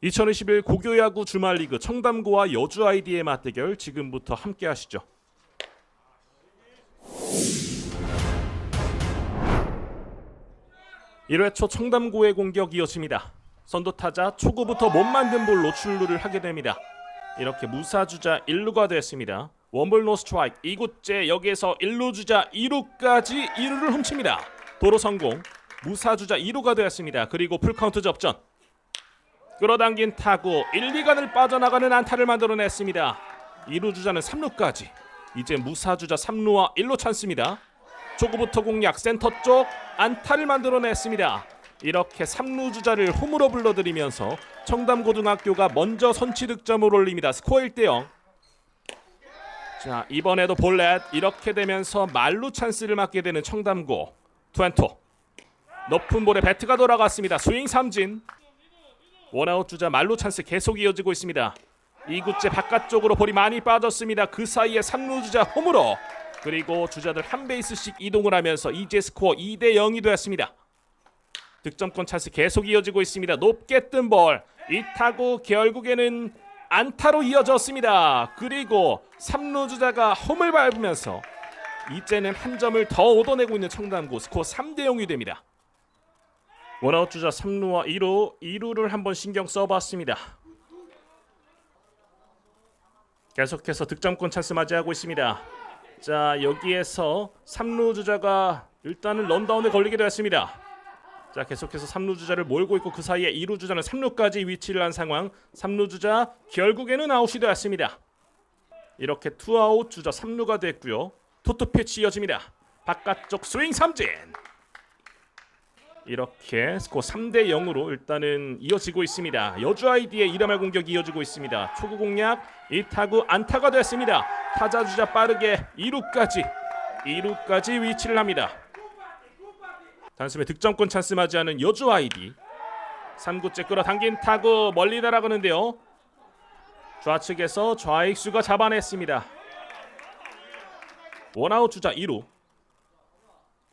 2021 고교야구 주말리그 청담고와 여주 아이디의 맞대결 지금부터 함께 하시죠. 일회초 청담고의 공격 이어집니다. 선두 타자 초구부터 못 만든 볼로 출루를 하게 됩니다. 이렇게 무사 주자 1루가 됐습니다. 원볼 노 스트라이크 2구째 여기에서 1루 주자 2루까지 2루를 훔칩니다. 도로 성공. 무사 주자 2루가 되었습니다. 그리고 풀카운트 접전. 끌어당긴 타구 1, 2간을 빠져나가는 안타를 만들어냈습니다. 2루 주자는 3루까지. 이제 무사 주자 3루와 1루 찬스입니다. 초구부터 공략 센터 쪽 안타를 만들어냈습니다. 이렇게 3루 주자를 홈으로 불러들이면서 청담고등학교가 먼저 선취 득점을 올립니다. 스코어 1대 0. 자 이번에도 볼넷 이렇게 되면서 말루 찬스를 맞게 되는 청담고 투앤토 높은 볼에 배트가 돌아갔습니다. 스윙 삼진 원아웃 주자 말루 찬스 계속 이어지고 있습니다. 2구째 바깥쪽으로 볼이 많이 빠졌습니다. 그 사이에 3루 주자 홈으로 그리고 주자들 한 베이스씩 이동을 하면서 이제 스코어 2대 0이 되었습니다. 득점권 찬스 계속 이어지고 있습니다. 높게 뜬 볼. 이 타구 결국에는 안타로 이어졌습니다. 그리고 3루 주자가 홈을 밟으면서 이제는 한 점을 더 얻어내고 있는 청담고 스코어 3대 0이 됩니다. 원아웃 주자 3루와 2루, 2루를 한번 신경 써봤습니다. 계속해서 득점권 찬스 맞이하고 있습니다. 자 여기에서 3루 주자가 일단은 런다운에 걸리게 되었습니다. 자 계속해서 3루 주자를 몰고 있고 그 사이에 2루 주자는 3루까지 위치를 한 상황 3루 주자 결국에는 아웃이 되었습니다. 이렇게 투아웃 주자 3루가 됐고요. 투투 피치 이어집니다. 바깥쪽 스윙 삼진. 이렇게 스코어 3대 0으로 일단은 이어지고 있습니다. 여주 아이디의 이름의 공격이 이어지고 있습니다. 초구 공략 이 타구 안타가 됐습니다. 타자 주자 빠르게 2루까지 2루까지 위치를 합니다. 단숨에 득점권 찬스 맞이하는 여주 아이디 3구째 끌어당긴 타구 멀리 날아가는데요. 좌측에서 좌익수가 잡아냈습니다. 원아웃 주자 2루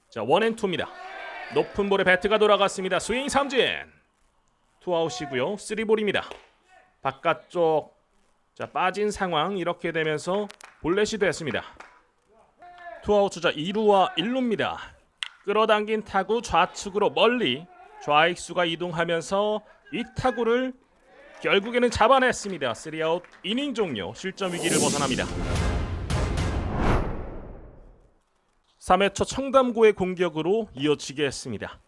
자 원앤투입니다. 높은 볼에 배트가 돌아갔습니다. 스윙 삼진. 투아웃이고요. 쓰리볼입니다. 바깥쪽 자 빠진 상황 이렇게 되면서 볼넷이 됐습니다. 투아웃 주자 2루와 1루입니다. 끌어당긴 타구 좌측으로 멀리 좌익수가 이동하면서 이 타구를 결국에는 잡아냈습니다. 3아웃 이닝 종료 실점 위기를 벗어납니다. 3회 초 청담고의 공격으로 이어지게 했습니다.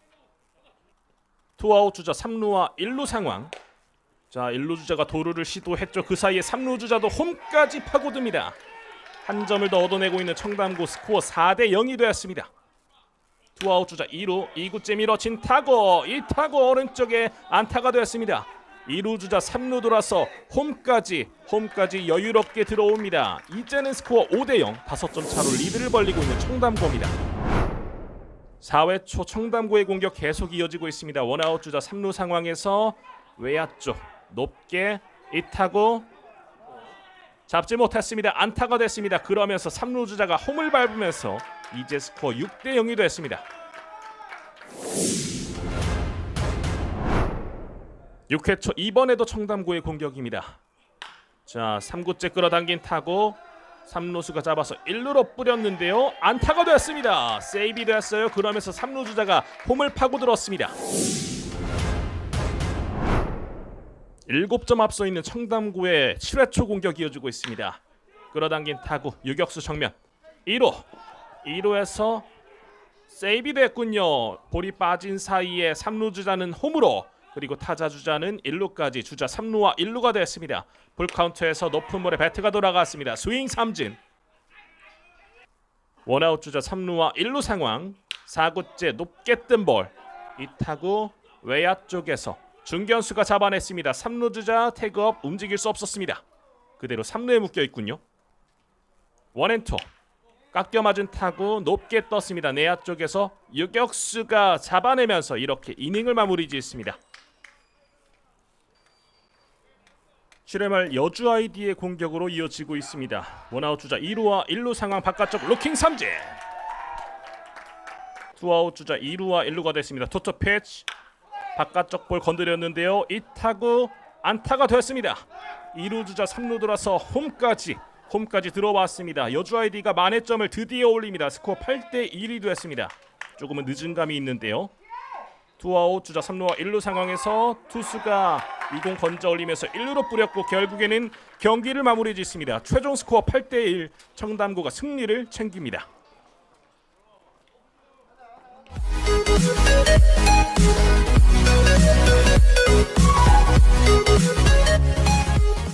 투아웃 주자 3루와 1루 상황. 자, 1루 주자가 도루를 시도했죠. 그 사이에 3루 주자도 홈까지 파고듭니다. 한 점을 더 얻어내고 있는 청담고 스코어 4대 0이 되었습니다. 투아웃 주자 2루 2구째 밀어친 타고 이 타고 오른쪽에 안타가 되었습니다. 2루 주자 3루 돌아서 홈까지 홈까지 여유롭게 들어옵니다. 이제는 스코어 5대 0 5점 차로 리드를 벌리고 있는 청담고입니다. 4회 초 청담고의 공격 계속 이어지고 있습니다. 원아웃 주자 3루 상황에서 외야 쪽 높게 이 타고 잡지 못했습니다. 안타가 됐습니다. 그러면서 3루 주자가 홈을 밟으면서 이제 스코어 6대 0이 됐습니다. 6회 초 이번에도 청담고의 공격입니다. 자, 3구째 끌어당긴 타고 3루수가 잡아서 1루로 뿌렸는데요. 안타가 되었습니다. 세이비 되었어요. 그러면서 3루 주자가 홈을 파고들었습니다. 7점 앞서 있는 청담고의 7회 초 공격이 이어지고 있습니다. 끌어당긴 타구 유격수 정면 2루 2루에서 세이비 됐군요. 볼이 빠진 사이에 3루 주자는 홈으로 그리고 타자 주자는 1루까지 주자 3루와 1루가 됐습니다. 볼 카운트에서 높은 볼에 배트가 돌아갔습니다. 스윙 삼진. 원아웃 주자 3루와 1루 상황. 4구째 높게 뜬 볼. 이 타구 외야 쪽에서 중견수가 잡아냈습니다. 3루 주자 태그업 움직일 수 없었습니다. 그대로 3루에 묶여 있군요. 원앤투. 깎여 맞은 타구 높게 떴습니다. 내야 쪽에서 유격수가 잡아내면서 이렇게 이닝을 마무리 짓습니다. 7회 말 여주 아이디의 공격으로 이어지고 있습니다. 원아웃 주자 2루와 1루 상황 바깥쪽 루킹 삼진. 투아웃 주자 2루와 1루가 됐습니다. 토토 패치 바깥쪽 볼 건드렸는데요. 이 타구 안타가 됐습니다. 2루 주자 3루 돌아서 홈까지 홈까지 들어왔습니다. 여주 아이디가 만회점을 드디어 올립니다. 스코어 8대 1이 됐습니다. 조금은 늦은 감이 있는데요. 투아웃 주자 3루와 1루 상황에서 투수가 이공 건져 올리면서 1루로 뿌렸고 결국에는 경기를 마무리 짓습니다. 최종 스코어 8대 1 청담고가 승리를 챙깁니다.